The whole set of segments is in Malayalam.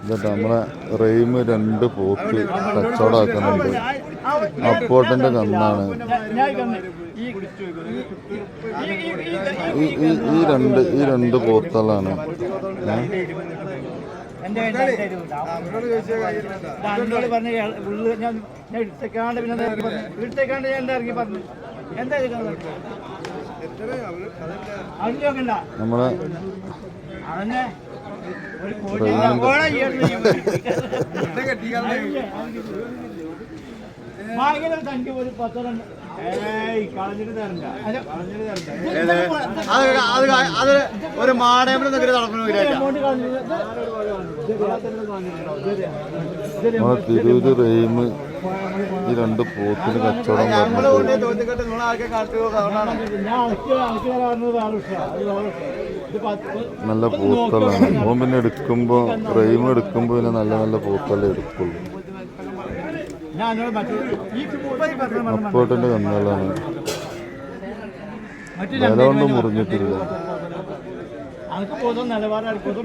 എന്നിട്ട് നമ്മളെ റെയിം രണ്ട് പോക്ക് കച്ചവടമാക്കുന്നുണ്ട് അപ്പോട്ടന്റെ കന്നാണ്. കണ്ട് ഈ- രണ്ട് ഈ രണ്ട് പോത്തലാണ് ഞാൻ ഞാൻ എടുത്തേക്കാണ്ട് പിന്നെ എന്താ എടുത്തേക്കാണ്ട് ഞാൻ ഇറങ്ങി പറഞ്ഞു. നമ്മളെ തനിക്ക് ഒരു പത്ത് രണ്ട് അത് ഒരു എമൗണ്ട് കളഞ്ഞിട്ട് നമ്മളെ തിരൂര് റെയിം ഈ രണ്ട് പോത്തിന് കച്ചവടം ഞാൻ നല്ല പൂത്തലാണ്. ഓൻ പിന്നെ എടുക്കുമ്പോൾ ഫ്രെയിം എടുക്കുമ്പോൾ പിന്നെ നല്ല നല്ല പൂക്കളേ എടുക്കുള്ളൂ. അപ്പോട്ടന്റെ കന്നുകളാണ് വില കൊണ്ട് മുറിഞ്ഞിട്ടില്ല. നിലവാരം തൂക്കം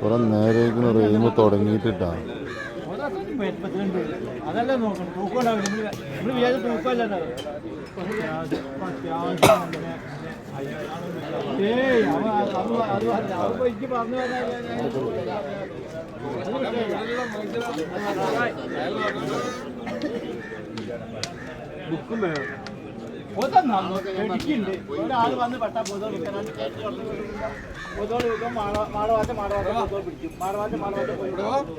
കുറെ നേരേക്ക് റെയിം തുടങ്ങിയിട്ടിട്ടാണ് വലിപ്പത്തിലുണ്ട് അതല്ല നോക്കണം. തൂക്കം നമ്മൾ നമ്മൾ വിചാരിച്ച തൂക്കമല്ല ഏയ് അവ അത് അത് പറഞ്ഞ അവ എനിക്ക് പറഞ്ഞു ബുക്കും വേണം. ഒരാൾ വന്ന് പെട്ടാ പൊതുവെ വിൽക്കാൻ പൊതുവെ വിൽക്കാൻ മാടവാറ്റ മാടവാറ്റ പൊതുവെ പിടിക്കും മാടവാറ്റ മാടവാറ്റ പോയി മാടവാറ്റ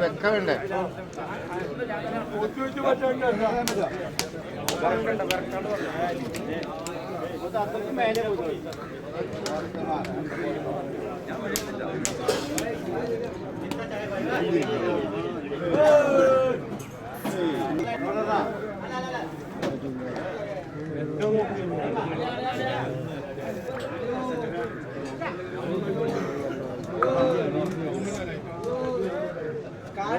വെക്കണ്ടേ അത്രയ്ക്ക് മേലെ പോയി നിങ്ങളെന്റെ പോത്തോടെ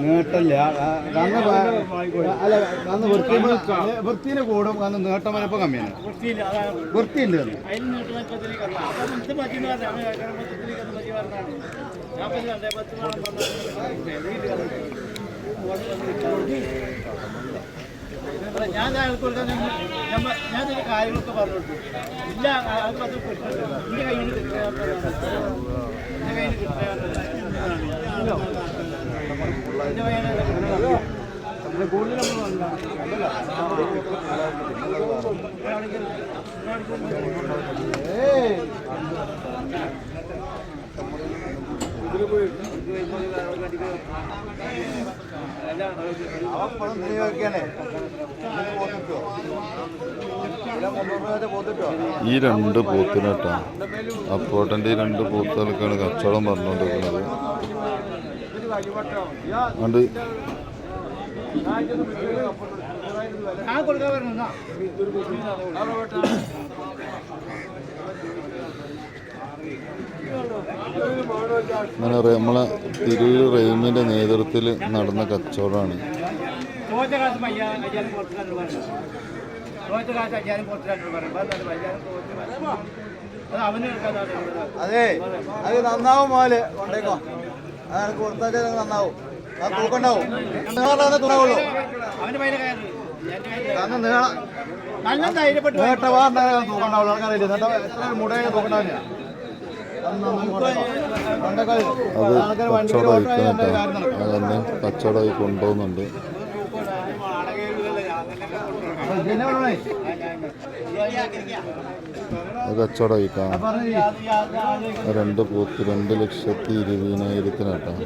നീട്ടല്ല? അല്ല അന്ന് വൃത്തി വൃത്തിന് കൂടും. അന്ന് നീട്ടം വലപ്പം കമ്മിയാണ്. പറഞ്ഞാണ് ഞാൻ ഞാൻ അയാൾക്ക് ഞാൻ ഇതിന്റെ കാര്യങ്ങളൊക്കെ പറഞ്ഞു കൊടുത്തു ഇല്ല അത് പ്രശ്നമില്ല. എന്റെ കയ്യിൽ എന്റെ കയ്യിൽ കിട്ടിയ എന്റെ കയ്യിൽ കൂടുതൽ നമ്മൾ അവൻ വെക്കണേ മുന്നൂറ് ഈ രണ്ട് പോത്തിനട്ടാ അപ്പോട്ടന്റെ ഈ രണ്ട് പോത്തുകൾക്കാണ് കച്ചവടം പറഞ്ഞുകൊണ്ടിരിക്കുന്നത്. അതുകൊണ്ട് ഞാൻ കൊടുക്കാൻ പറഞ്ഞു അങ്ങനെ നമ്മളെ തിരൂർ റെയിമിന്റെ നേതൃത്വത്തിൽ നടന്ന കച്ചവടമാണ്. അതെ അത് നന്നാവും മോൽ കൊണ്ടേക്കോ. അതാണ് കൊടുത്താലേ നന്നാവും. അത് തൂക്കണ്ടാവും തുണയുള്ളൂ തൂക്കണ്ടാവുള്ളൂ തൂക്കണ്ടാവില്ല അത് കച്ചവടമായിട്ടാണ് അതന്നെ കച്ചവടമായി കൊണ്ടുപോകുന്നുണ്ട് കച്ചവടമായി കാണാം രണ്ട് പൂത്ത് രണ്ട് ലക്ഷത്തി ഇരുപതിനായിരത്തിനാട്ടാണ്